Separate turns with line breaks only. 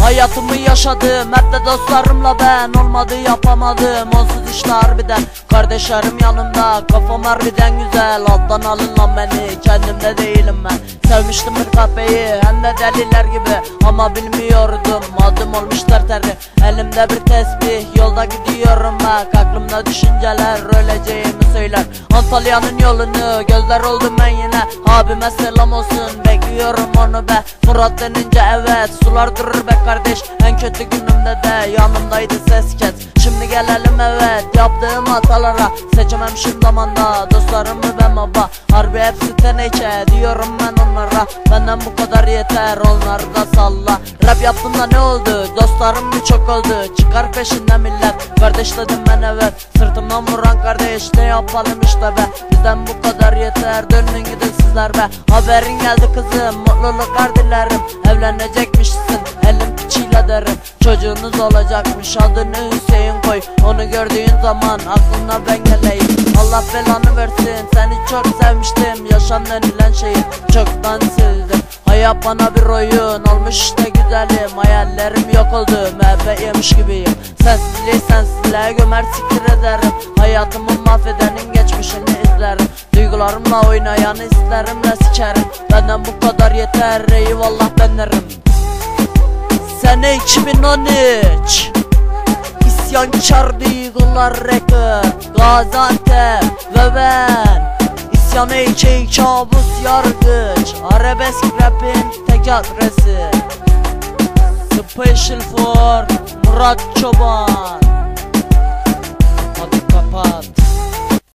Hayatımı yaşadım hep de dostlarımla ben. Olmadı yapamadım. Onsuz işte harbiden. Kardeşlerim yanımda kafam harbiden güzel. Alttan alın lan beni kendimde değilim ben. Sevmiştim bir kahveyi hem de deliler gibi. Ama bilmiyordum adım olmuş terteri. Elimde bir tesbih yolda gidiyorum bak. Aklımda düşünceler öleceğimi söyler. Antalya'nın yolunu gözler oldum ben yine Abime selam olsun bekliyorum onu be. Murat denince evet sular durur be kardeş. En kötü günümde de yanımdaydı ses kes Şimdi gelelim evet yaptığım hatalara. Seçememişim zamanda dostlarımı ben baba Harbi hepsi teneke diyorum ben onlara. Benden bu kadar yeter onları da salla. Rap yaptım da ne oldu? Dostlarım mı çok oldu. Çıkar peşinden millet. Kardeş dedim ben evet. Sırtımdan vuran kardeş ne yapalım işte be. Bizden bu kadar yeter dönün gidin sizler be. Haberin geldi kızım mutluluklar dilerim. Evlenecekmişsin elim piçiyle derim Çocuğunuz olacakmış adını Hüseyin koy. Onu gördüğün zaman aklına ben geleyim. Allah belanı versin seni çok sevmiştim. Yaşam denilen şeyi çoktan sildim. Hayat bana bir oyun olmuş işte güzelim. Hayallerim yok oldu MHP yemiş gibiyim. Sensizliği sensizliğe gömer siktir ederim. Hayatımı mahvedenin geçmişini izlerim. Duygularımla oynayanı isterim de sikerim. Benden bu kadar yeter eyvallah ben derim Sene 2013 İsyankar duygular record Gaziantep ve ben İsyan heykeyi kabus yargıç. Arabesk rapin tek adresi Special for Murat Çoban